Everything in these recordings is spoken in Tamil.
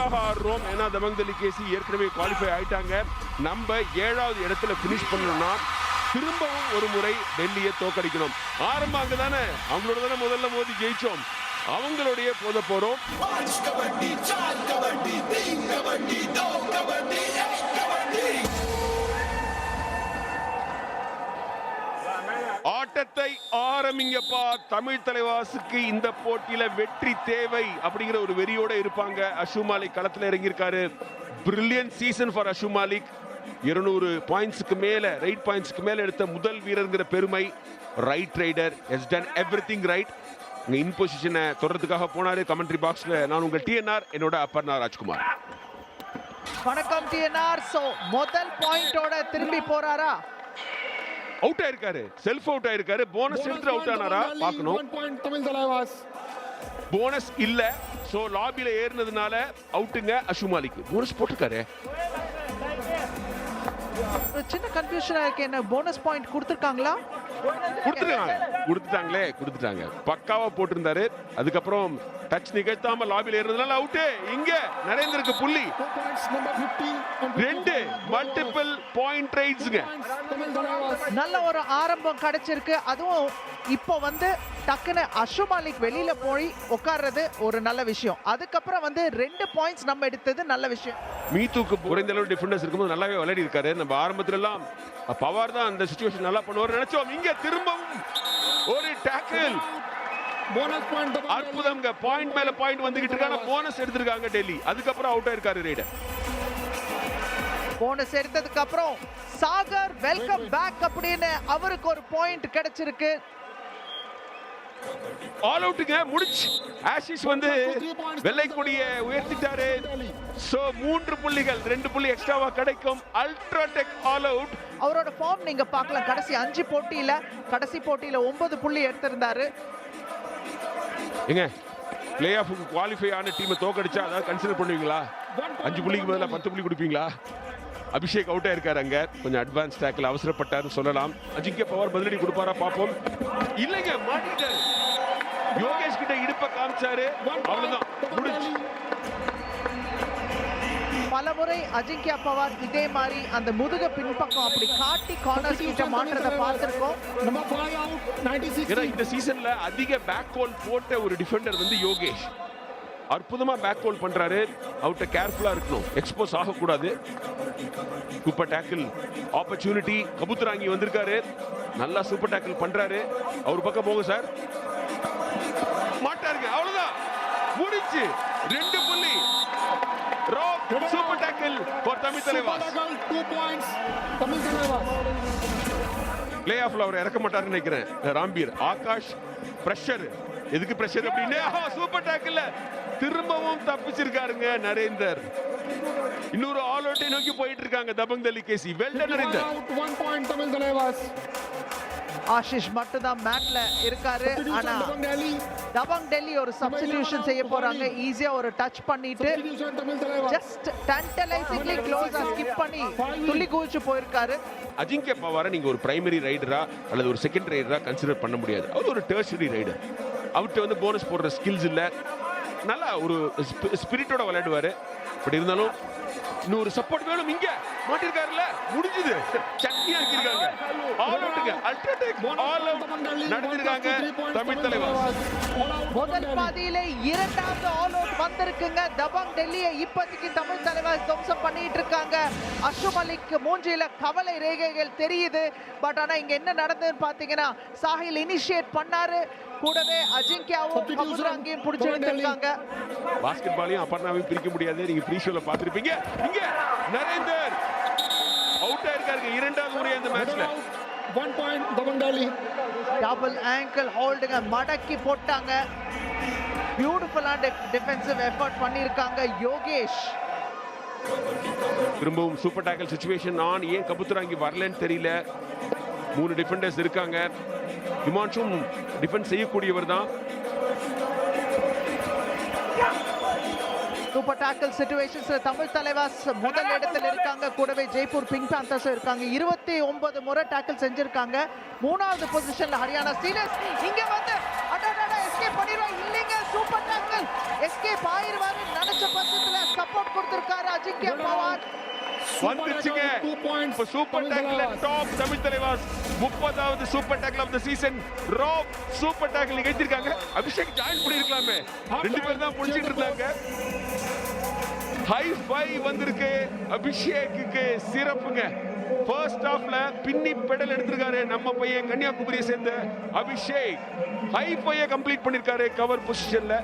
எதுக்காக ஆடுறோம் ஏன்னா தமங்கலி கேசி ஏற்கனவே குவாலிஃபை ஆயிட்டாங்க. நம்ம ஏழாவது இடத்துல ஃபினிஷ் பண்ணணும்னா திரும்பவும் ஒரு முறை டெல்லியை தோக்கடிக்கணும் ஆரம்பம் அங்கே தானே? அவங்களோட தானே முதல்ல மோதி ஜெயிச்சோம். அவங்களுடைய போத போறோம் ஆட்டத்தை ஆரம்பிங்கப்பா. தமிழ் தலைவாசுக்கு இந்த போட்டியில வெற்றி தேவை அப்படிங்கிற ஒரு வெறியோட இருப்பாங்க. அஷு மாலிக் களத்துல இறங்கியிருக்காரு. Brilliant season for Ashu Malik. இருநூறு பாயிண்ட்ஸுக்கு மேல ரைட் பாயிண்ட்ஸ்க்கு மேல எடுத்த முதல் வீரர்ங்கிற பெருமை. Right raider has done every thing right இங்க இன் பொசிஷனை தொடர்றதுக்காக போனாரு. கமெண்ட்ரி பாக்ஸ்ல நான் உங்கள் டிஎன்ஆர் என்னோட அப்பர்னா ராஜ்குமார். வணக்கம் டிஎன்ஆர் சோ முதல் பாயிண்டோட திரும்பி போறாரா? அவுட் ஆயிருக்காரு செல்ஃப் அவுட் ஆயிருக்காரு போனஸ் எடுத்து அவுட் ஆனாரா? பார்க்கணும். போனஸ் இல்ல. சோ லாபில ஏறினதுனால அவுட்டுங்க அஷுமாலிக்கு போனஸ் போட்டிருக்காரு. ஒரு சின்ன கன்ஃபியூஷனா இருக்கு. என்ன போனஸ் பாயிண்ட் கொடுத்துருக்காங்களா? கொடுத்துட்டாங்க கொடுத்துட்டாங்களே கொடுத்துட்டாங்க. பக்காவா போட்டிருந்தாரு. அதுக்கப்புறம் டச் நிகழ்த்தாம லாபில ஏறினதுனால அவுட்டு இங்க நரேந்திருக்கு புள்ளி Two points, number 15. and ரெண்டு 54. மல்டிபிள் பாயிண்ட் ரைட்ஸுங்க. நல்ல ஒரு ஆரம்பம் கிடைச்சிருக்கு அதுவும் இப்போ வந்து டக்குன்னு அஷு மாலிக் வெளியில போய் உட்கார்றது ஒரு நல்ல விஷயம் அதுக்கப்புறம் வந்து ரெண்டு பாயிண்ட்ஸ் நம்ம எடுத்தது நல்ல விஷயம் மீத்துக்கு குறைந்த அளவு டிஃபெண்டர்ஸ் இருக்கும்போது நல்லாவே விளையாடி இருக்காரு நம்ம ஆரம்பத்துல எல்லாம் பவார் தான் அந்த சுச்சுவேஷன் நல்லா பண்ணுவார் நினைச்சோம் இங்க திரும்பவும் ஒரு டேக்கிள் Point Tamil அற்புதம்ங்க. பாயிண்ட் மேல பாயிண்ட் வந்துகிட்டு இருக்காங்க. போனஸ் எடுத்திருக்காங்க டெல்லி. அதுக்கப்புறம் அவுட் ஆயிருக்காரு ரைடர் போனஸ் எடுத்ததுக்கு அப்புறம் சாகர் வெல்கம் பேக் அப்படின்னு அவருக்கு ஒரு பாயிண்ட் கிடைச்சிருக்கு. ஆல் அவுட்டுங்க முடிச்சு. ஆஷிஷ் வந்து வெள்ளை கொடியை உயர்த்திட்டாரு. சோ மூன்று புள்ளிகள் ரெண்டு புள்ளி எக்ஸ்ட்ராவா கிடைக்கும். அல்ட்ராடெக் ஆல் அவுட் அவரோட ஃபார்ம் நீங்க பார்க்கலாம். கடைசி அஞ்சு போட்டியில கடைசி போட்டியில ஒன்பது புள்ளி எடுத்திருந்தாரு. ஏங்க பிளே ஆஃபுக்கு குவாலிஃபை ஆன டீமை தோக்கடிச்சா அதாவது கன்சிடர் பண்ணுவீங்களா? அஞ்சு புள்ளிக்கு பதிலாக பத்து புள்ளி கொடுப்பீங்களா? அபிஷேக் அவுட்டாக இருக்கார் அங்கே. கொஞ்சம் அட்வான்ஸ் டேக்கில் அவசரப்பட்டார்னு சொல்லலாம். அஜிங்க பவர் பதிலடி கொடுப்பாரா பார்ப்போம். இல்லைங்க மாட்டிட்டாரு யோகேஷ் கிட்ட இடுப்பை காமிச்சாரு. அவ்வளவுதான். முடிஞ்சு பலமுறை அஜிங்கியா பவார் இதே மாதிரி அந்த முதுக பின்பக்கம் அப்படி காட்டி கார்னர்ஸ் கிட்ட மாற்றத பார்த்திருக்கோம். Number 5 out, 96. ஏன்னா இந்த சீசன்ல அதிக பேக் கோல் போட்ட ஒரு டிஃபெண்டர் வந்து யோகேஷ். அற்புதமா பேக் கோல் பண்றாரு. அவர்கிட்ட கேர்ஃபுல்லா இருக்கணும். எக்ஸ்போஸ் ஆகக்கூடாது. சூப்பர் டேக்கிள் ஆப்பர்ச்சுனிட்டி கபுத்துராங்கி வந்திருக்காரு. நல்லா சூப்பர் டேக்கிள் பண்றாரு. அவர் பக்கம் போங்க சார் மாட்டாருங்க. அவ்வளவுதான். முடிச்சு ரெண்டு புள்ளி. Rock tackle, two points. Tamil. Play ஆஃப்ல அவர் இறக்க மாட்டாருன்னு நினைக்கிறேன். ராம்பீர் ஆகாஷ் பிரஷர் எதுக்கு பிரஷர் அப்படின்னு? சூப்பர் டேக்கிள் திரும்பவும் தப்பிச்சிருக்காருங்க நரேந்தர். இன்னொரு ஆல் அவுட்டை நோக்கி போயிட்டு இருக்காங்க தபங் தலி கேசி வெல் நரேந்தர். ஆஷிஷ் மட்டும் தான் மேட்ல இருக்காரு ஆனா. டபங் டெல்லி ஒரு சப்ஸ்டிடியூஷன் செய்ய போறாங்க. ஈஸியா ஒரு டச் பண்ணிட்டு. ஜஸ்ட் டன்டலைசிங்லி க்ளோஸா ஸ்கிப் பண்ணி துள்ளி குதிச்சு போயிருக்காரு. அஜிங்கிய பவாரை நீங்க ஒரு பிரைமரி ரைடரா அல்லது ஒரு செகண்ட் ரைடரா கன்சிடர் பண்ண முடியாது. அவர் ஒரு டெர்ஷரி ரைடர் அவர்கிட்ட வந்து போனஸ் போடுற ஸ்கில்ஸ் இல்ல. நல்லா ஒரு ஸ்பிரிட்டோட விளையாடுவாரு. பட் இருந்தாலும் இன்னொரு சப்போர்ட் வேணும் இங்க. மாட்டிருக்காருல்ல. முடிஞ்சது. சட்னி ஆக்கியிருக்காங்க ஆல் அவுட்டுங்க அல்ட்ராடெக் ஆல் அவுட் நடந்திருக்காங்க தமிழ் தலைவர். முதல் பாதியில இரண்டாவது ஆல் அவுட் வந்திருக்குங்க. தபாங் டெல்லியை இப்போதைக்கு தமிழ் தலைவர் துவம்சம் பண்ணிட்டு இருக்காங்க. அஷு மலிக் மூஞ்சியில கவலை ரேகைகள் தெரியுது. பட் ஆனா இங்க என்ன நடந்ததுன்னு பாத்தீங்கன்னா சாஹில் இனிஷியேட் பண்ணாரு. கூடவே அஜிங்கியாவும். கபுராங்கியும் பிடிச்சு எடுத்திருக்காங்க பாஸ்கெட் பாலையும் அப்பர்ணாவையும் பிரிக்க முடியாது. நீங்க ஃப்ரீ ஷோல பார்த்திருப்பீங்க. இங்க நரேந்தர். அவுட் ஆயிருக்காருங்க இரண்டாவது முறை அந்த மேட்ச்ல point Dabang Delhi. Double angle ஹோல்டுங்க மடக்கி போட்டாங்க. பியூட்டிஃபுல்லான டிஃபென்சிவ் எஃபர்ட் பண்ணியிருக்காங்க யோகேஷ். திரும்பவும் சூப்பர் டேக்கல் சுச்சுவேஷன் ஆன் ஏன் கபுத்துராங்கி வரலன்னு தெரியல. மூணு டிஃபெண்டர்ஸ் இருக்காங்க. ஹிமான்ஷும் டிஃபென்ஸ் செய்யக்கூடியவர் தான். சூப்பர் டாக்கல் சிச்சுவேஷன்ஸ்ல தமிழ் தலைவாஸ் முதல் இடத்துல இருக்காங்க. கூடவே ஜெய்ப்பூர் பிங்க் பேந்தர்ஸ் இருக்காங்க. இருபத்தி ஒன்பது முறை டாக்கிள் செஞ்சிருக்காங்க. மூணாவது பொசிஷன்ல ஹரியானா ஸ்டீலர்ஸ் இங்க வந்து அடடடா எஸ்கேப் பண்ணிடுவாங்க. இல்லைங்க சூப்பர் டாக்கல் எஸ்கேப் ஆயிருவாரு நினைச்ச பட்சத்துல சப்போர்ட் இருக்காரு அஜிங்கிய பவார். வந்துச்சுங்க. இப்ப super Talevas. Top Tamil Thalaivas. முப்பதாவது super tackle of the season rap super tackle நிகழ்த்திருக்காங்க அபிஷேக் ஜாயின் பண்ணிருக்கலாமே ரெண்டு பேர் தான் முடிச்சிட்டு இருந்தாங்க. ஹை ஃபை வந்திருக்கு. அபிஷேக்குக்கு சிறப்புங்க. ஃபர்ஸ்ட் ஹாஃப்ல பின்னி பெடல் எடுத்திருக்காரு நம்ம பையன் கன்னியாகுமரியை சேர்ந்த அபிஷேக். ஹை ஃபையை கம்ப்ளீட் பண்ணியிருக்காரு கவர் பொசிஷன்ல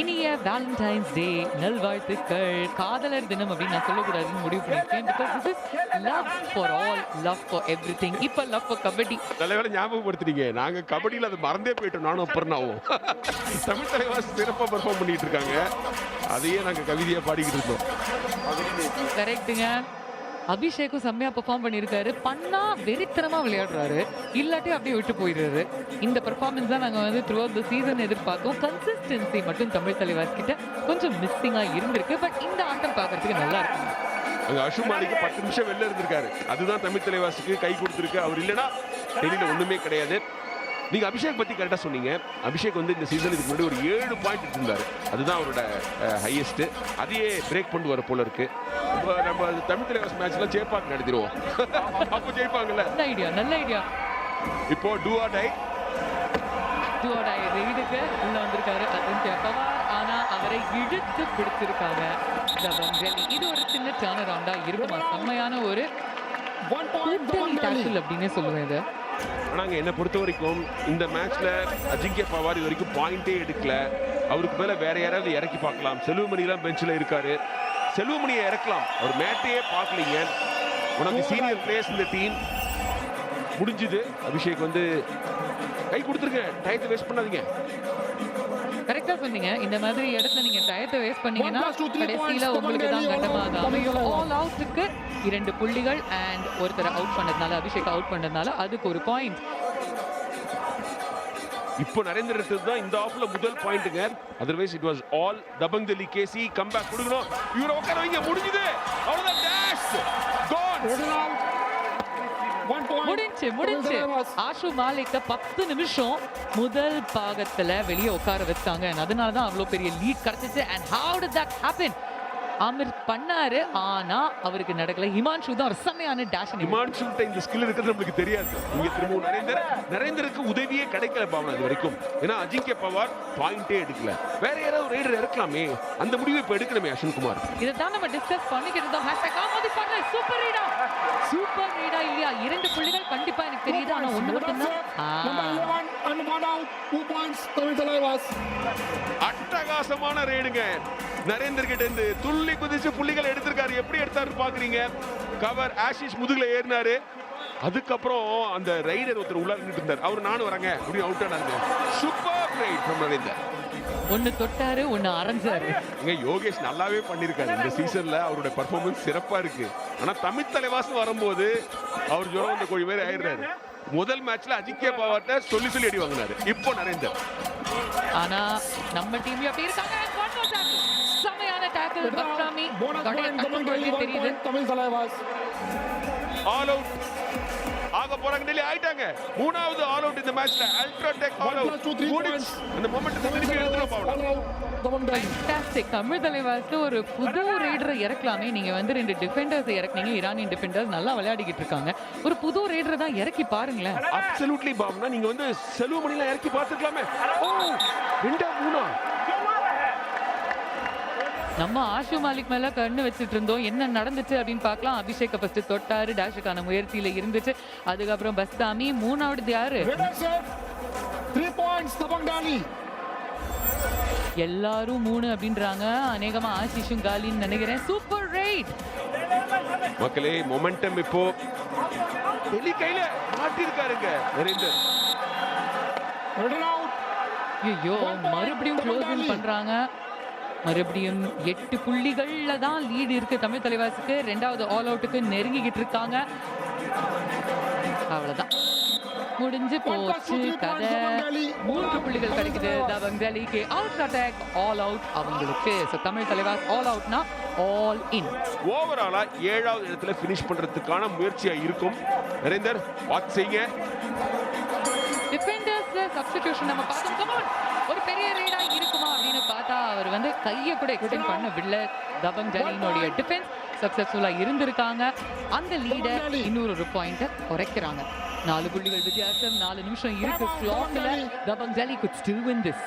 இனிய வேலண்டைன்ஸ் டே நல்வாழ்த்துக்கள். காதலர் தினம் அப்படின்னு நான் சொல்லக்கூடாதுன்னு முடிவு பண்ணிருக்கேன் because this is love for all love for every thing இப்போ லவ் ஃபார் கபடி. தலைவரை ஞாபகப்படுத்துறீங்க நாங்க கபடியில அது மறந்தே போயிட்டோம் நானும் அப்புறம்னாவும். தமிழ் தலைவாஸ் சிறப்பா பெர்ஃபார்ம் பண்ணிட்டு இருக்காங்க. அதையே நாங்க கவிதையா பாடிக்கிட்டு இருந்தோம். கரெக்ட்டுங்க அபிஷேக்கும் செம்மையா பெர்ஃபார்ம் பண்ணியிருக்காரு. பண்ணா வெறித்தனமா விளையாடுறாரு. இல்லாட்டி அப்படியே விட்டு போயிடுறாரு. இந்த பெர்ஃபார்மன்ஸ் தான் நாங்க வந்து த்ரூ அவுட் த சீசன் எதிர்பார்க்கும் கன்சிஸ்டன்சி மட்டும் தமிழ் தலைவர் கிட்ட கொஞ்சம் மிஸ்ஸிங்கா இருந்திருக்கு. பட் இந்த ஆட்டம் பார்க்கறதுக்கு நல்லா இருக்கு அங்க அஷுமானிக்கு பத்து நிமிஷம் வெளில இருந்திருக்காரு. அதுதான் தமிழ் தலைவாசிக்கு கை கொடுத்துருக்கு. அவர் இல்லைன்னா டெல்லியில ஒண்ணுமே கிடையாது. நீங்க அபிஷேக் பத்தி கரெக்டா சொன்னீங்க. அபிஷேக் வந்து இந்த சீசன் இதுக்கு முன்னாடி ஒரு ஏழு பாயிண்ட் எடுத்திருந்தாரு. அதுதான் அவரோட ஹையஸ்ட் அதையே பிரேக் பண்ணி வர போல இருக்கு. இப்ப நம்ம தமிழ் தலைவாஸ் மேட்ச்ல ஜெயப்பாக்கு நடத்திடுவோம். அப்போ ஜெயிப்பாங்கல்ல? நல்ல ஐடியா நல்ல ஐடியா இப்போ டூ ஆர் டை ஜோட ரெய்டுக்கு உள்ள வந்திருக்காரு அஜிங்கிய பவார் ஆனா அவரை இழுத்து பிடிச்சிருக்காங்க. இது ஒரு சின்ன டர்ன் அரவுண்டா இருக்குமா. செம்மையான ஒரு அப்படின்னே சொல்லுவேன் இதை. ஆனாங்க என்னை பொறுத்த வரைக்கும் இந்த மேட்ச்ல அஜிங்கிய பவார் இது வரைக்கும் பாயிண்டே எடுக்கல. அவருக்கு மேல வேற யாராவது இறக்கி பார்க்கலாம். செல்வமணிலாம் பெஞ்சில் இருக்காரு. செல்வமணியை இறக்கலாம். அவர் மேட்டையே பார்க்கலீங்க. உனக்கு சீனியர் பிளேயர்ஸ் இந்த டீம் முடிஞ்சுது. அபிஷேக் வந்து கை கொடுத்துருங்க. டயத்தை வேஸ்ட் பண்ணாதீங்க. கரெக்டா சொன்னீங்க. இந்த மாதிரி இடத்துல நீங்க டயத்தை வேஸ்ட் பண்ணீங்கன்னா கடைசியில உங்களுக்கு தான் Dabangali. ஆல் அவுட்டுக்கு இரண்டு புள்ளிகள் அண்ட் ஒருத்தரை அவுட் பண்ணதுனால அபிஷேக் அவுட் பண்ணதுனால அதுக்கு ஒரு பாயிண்ட் இப்போ நரேந்திர எடுத்தது தான் இந்த ஆஃப்ல முதல் பாயிண்ட்டுங்க அதர்வைஸ் இட் வாஸ் ஆல் தபங்கலி கேசி கம்பேக் கொடுக்கணும். இவரை உட்கார வைங்க முடிஞ்சுது. அவ்வளவுதான் டேஷ் கோன் முடிஞ்சு முடிஞ்சு. ஆஷு மாலிக்க பத்து நிமிஷம் முதல் பாகத்துல வெளியே உட்கார வச்சாங்க. அதனாலதான் அதனால தான் பெரிய லீட் கிடைச்சிச்சு. And how did that happen? Amir பண்ணாரு ஆனா அவருக்கு நடக்கல. ஹிமான்ஷு தான் ஒரு செம்மையான டேஷ் ஹிமான்ஷுட்ட இந்த ஸ்கில் இருக்கிறது நம்மளுக்கு தெரியாது. இங்க திரும்பவும் நரேந்தர் நரேந்தருக்கு உதவியே கிடைக்கல பாவனா இது வரைக்கும். ஏன்னா அஜிங்கிய பவார் பாயிண்டே எடுக்கல. வேற யாராவது ரைடர் இறக்கலாமே? அந்த முடிவை இப்ப எடுக்கணுமே அஸ்வின் குமார் இதை தான் நம்ம டிஸ்கஸ் பண்ணிக்கிட்டு இருந்தோம் ஹேஷ்டாக் ஆமோதி பண்ணல சூப்பர் ரீடா சூப்பர் ரீடா இல்லையா? இரண்டு புள்ளிகள் கண்டிப்பா எனக்கு தெரியுது. ஆனா. ஒண்ணு That's மட்டும்தான் it. Ah. Number 11 and one out. Two points, Tamil Talevas. அட்டகாசமான ரைடுங்க நரேந்தர் கிட்ட இருந்து துள்ளி குதிச்சு புள்ளிகள் எடுத்திருக்காரு. எப்படி எடுத்தாரு பாக்குறீங்க? கவர் ஆஷிஷ் முதுகுல ஏறினாரு. அதுக்கப்புறம் அந்த ரைடர் ஒருத்தர் உள்ள இருந்தார். அவர் நானும் வரேங்க. அப்படின்னு அவுட் ஆனாருங்க சூப்பர் ரைட் ஃப்ரம் நரேந்தர். ஒண்ணு தொட்டாரு ஒண்ணு அரைஞ்சாரு. இங்க யோகேஷ் நல்லாவே பண்ணிருக்காரு. இந்த சீசன்ல அவரோட பர்ஃபார்மன்ஸ் சிறப்பா இருக்கு. ஆனா தமிழ் தலைவாசம் வரும்போது அவர் ஜுரம் வந்த கோழி மாதிரி ஆயிடுறாரு. முதல் மேட்ச்ல அஜிங்கிய பவார்ட்ட சொல்லி சொல்லி அடி வாங்கினாரு. இப்போ நரேந்தர். ஆனா நம்ம டீம் அப்படி இருக்காங்க. Out. பக்ராமி தெரியுது Tamil Talevas. ஆல் அவுட் ஆக போறாங்க டெல்லி ஆயிட்டாங்க மூணாவது ஆல் அவுட் இந்த மேட்ச்ல அல்ட்ரா டெக் ஆல் அவுட். அந்த மொமெண்ட் Tamil திருப்பி out. Dabangali. Fantastic. Tamil Thalaivas ஒரு புது ரைடரை இறக்கலாமே நீங்க வந்து ரெண்டு டிஃபெண்டர்ஸ் இறக்குனீங்க ஈரானியன் டிஃபெண்டர்ஸ் நல்லா விளையாடிக்கிட்டு இருக்காங்க ஒரு புது ரைடரை தான் இறக்கி பாருங்களேன் அப்சல்யூட்லி பாப்னா நீங்க வந்து செல்வமணிலாம் இறக்கி பார்த்துக்கலாமே ஓ ரெண்டா மூணா நம்ம ஆஷு மாலிக் மேல கண்ணு வச்சுட்டு இருந்தோம். என்ன நடந்துச்சு அப்படின்னு பார்க்கலாம். அபிஷேக் ஃபர்ஸ்ட் தொட்டாரு டேஷுக்கான முயற்சியில இருந்துச்சு. அதுக்கப்புறம் பஸ்தாமி மூணாவது யாரு? Winner set. Three points, Dabangali. எல்லாரும் மூணு அப்படின்றாங்க. அநேகமா ஆஷிஷும் காலின்னு நினைக்கிறேன். சூப்பர் ரைட் மக்களே மொமெண்டம் இப்போ டெல்லி கையில மாட்டிருக்காருங்க. நரேந்தர். ஐயோ மறுபடியும் க்ளோசிங் பண்றாங்க. மறுபடியும் எட்டு புள்ளிகள்ல தான் லீடு இருக்கு தமிழ் தலைவாசுக்கு. ரெண்டாவது ஆல் அவுட்டுக்கு நெருங்கிக்கிட்டு இருக்காங்க. அவ்வளவுதான். முடிஞ்சு போச்சு கதை. மூன்று புள்ளிகள் கிடைக்குது. தவங்கலிக்கு அவுட் அட்டாக் ஆல் அவுட் அவங்களுக்கு. ஸோ தமிழ் தலைவாஸ் ஆல் அவுட்னா ஆல் இன் ஓவராலா ஏழாவது இடத்துல ஃபினிஷ் பண்றதுக்கான முயற்சியா இருக்கும். நரேந்தர் வாட்ச் செய்யுங்க? டிஃபெண்டர்ஸ்ல சப்ஸ்டிடியூஷன் நம்ம பார்த்தோம். On. ஒரு பெரிய ரீடா அவர் வந்து கையை கூட எக்ஸ்டெண்ட் பண்ண விடல தபங் ஜலினுடைய டிஃபென்ஸ் சக்சஸ்ஃபுல்லா இருந்திருக்காங்க. அந்த லீடர் இன்னொரு ஒரு பாயிண்ட்டை குறைக்கிறாங்க. நாலு புள்ளிகள் வித்தியாசம் நாலு நிமிஷம் இருக்கு கிளாக்ல Dabang Delhi could still win this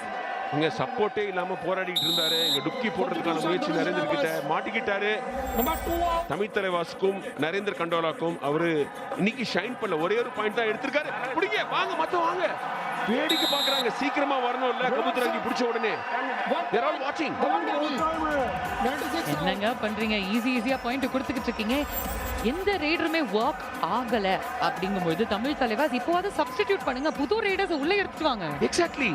இங்க சப்போர்ட்டே இல்லாம போராடிட்டு இருந்தாரு. இங்க டுக்கி போடுறதுக்கான முயற்சி நரேந்தர் கிட்ட மாட்டிக்கிட்டாரு. தமிழ் தலைவாசுக்கும் நரேந்தர் கண்டோலாக்கும் அவரு இன்னைக்கு ஷைன் பண்ணல ஒரே ஒரு பாயிண்ட் தான் எடுத்திருக்காரு. பிடிங்க வாங்க மத்த வாங்க. வேடிக்கை பாக்குறாங்க சீக்கிரமா வரணும் இல்ல? கபூத்தரங்கி பிடிச்ச உடனே. தேர் ஆல் வாட்சிங் Dabang Delhi. 96 out. என்னங்க பண்றீங்க? ஈஸி ஈஸியா பாயிண்ட் கொடுத்துக்கிட்டு இருக்கீங்க. எந்த ரேடருமே ஒர்க் ஆகல அப்படிங்கும்போது தமிழ் தலைவாஸ் இப்போ அதை சப்ஸ்டிடியூட் பண்ணுங்க. புது ரேடர்ஸ் உள்ள எடுத்துட்டு வாங்க. எக்ஸாக்ட்லி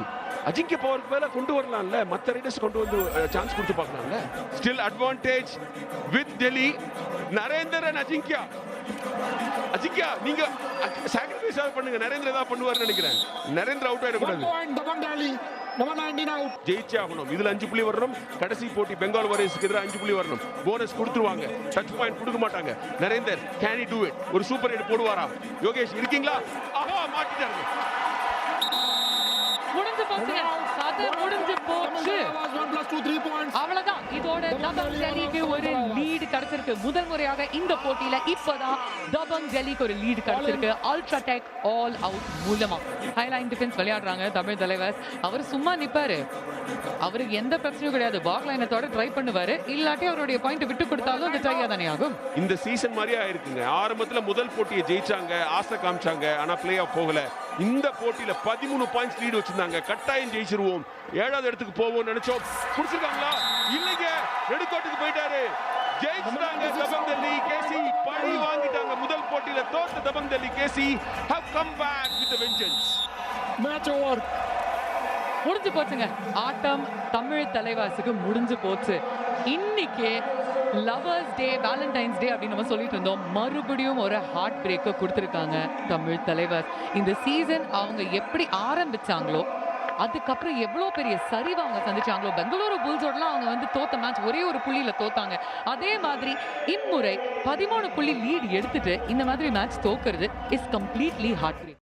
அஜிங்கிய பவருக்கு மேல கொண்டு வரலாம்ல. மத்த ரைடர்ஸ் கொண்டு வந்து சான்ஸ் கொடுத்து பார்க்கலாம்ல. Still advantage with Delhi Narender and Ajinkya Ajinkya நீங்க சாக்ரிஃபைஸ் பண்ணுங்க. நரேந்திர ஏதாவது பண்ணுவார்னு நினைக்கிறேன். நரேந்திர அவுட் ஆயிடக்கூடாது. Point, Dabang Delhi. Number 19 out. ஜெயிச்சே ஆகணும். இதுல அஞ்சு புள்ளி வரணும். கடைசி போட்டி பெங்கால் வாரியர்ஸ்க்கு எதிராக அஞ்சு புள்ளி வரணும். போனஸ் கொடுத்துருவாங்க. டச் பாயிண்ட் கொடுக்க மாட்டாங்க. நரேந்தர் கேன் டூ இட் ஒரு சூப்பர் ஹிட் போடுவாரா? யோகேஷ் இருக்கீங்களா? ஆஹா மாட்டிட்டாரு முடிஞ்சு போச்சுங்க. கதை முடிஞ்சு போச்சு. அவ்வளவுதான். இதோட தபங் ஒரு லீடு கிடைச்சிருக்கு. முதல் முறையாக இந்த போட்டியில இப்பதான் தபங் ஜெலிக்கு ஒரு லீடு கிடைச்சிருக்கு. அல்ட்ரா டெக் ஆல் அவுட் மூலமா. ஹைலைன் டிஃபென்ஸ் விளையாடுறாங்க தமிழ் தலைவர். அவர் சும்மா நிப்பாரு. அவருக்கு எந்த பிரச்சனையும் கிடையாது. பாக் லைனத்தோட ட்ரை பண்ணுவாரு. இல்லாட்டி அவருடைய பாயிண்ட் விட்டு கொடுத்தாலும் அது ட்ரையா தானே ஆகும். இந்த சீசன் மாதிரியே ஆயிருக்குங்க. ஆரம்பத்துல முதல் போட்டியை ஜெயிச்சாங்க. ஆசை காமிச்சாங்க. ஆனா பிளே ஆஃப் போகல. இந்த போட்டியில பதிமூணு பாயிண்ட்ஸ் லீடு வச்சிருந்தாங்க. கட்டாயம் ஜெயிச்சிருவோம். ஏழாவது இடத்துக்கு போவோம் நினைச்சோம். புடிச்சிருக்காங்களா இல்லைங்க. நெடுக்கோட்டுக்கு போயிட்டாரு. ஜெயிச்சிட்டாங்க தபங் டெல்லி கேசி. பழி வாங்கிட்டாங்க முதல் போட்டியில தோத்த தபங் டெல்லி கேசி. Have come back with a vengeance. Match over. முடிஞ்சு போச்சுங்க. ஆட்டம் தமிழ் தலைவாசுக்கு முடிஞ்சு போச்சு. இன்னைக்கு லவர்ஸ் டே வேலண்டைன்ஸ் டே அப்படின்னு நம்ம சொல்லிட்டு இருந்தோம். மறுபடியும் ஒரு ஹார்ட் பிரேக்கை கொடுத்துருக்காங்க தமிழ் தலைவாஸ். இந்த சீசன் அவங்க எப்படி ஆரம்பிச்சாங்களோ அதுக்கப்புறம் எவ்வளோ பெரிய சரிவை அவங்க சந்திச்சாங்களோ பெங்களூரு புல்ஸோடலாம் அவங்க வந்து தோத்த மேட்ச் ஒரே ஒரு புள்ளியில் தோத்தாங்க. அதே மாதிரி இம்முறை பதிமூணு புள்ளி லீட் எடுத்துட்டு இந்த மாதிரி மேட்ச் தோக்குறது இஸ் கம்ப்ளீட்லி ஹார்ட் பிரேக்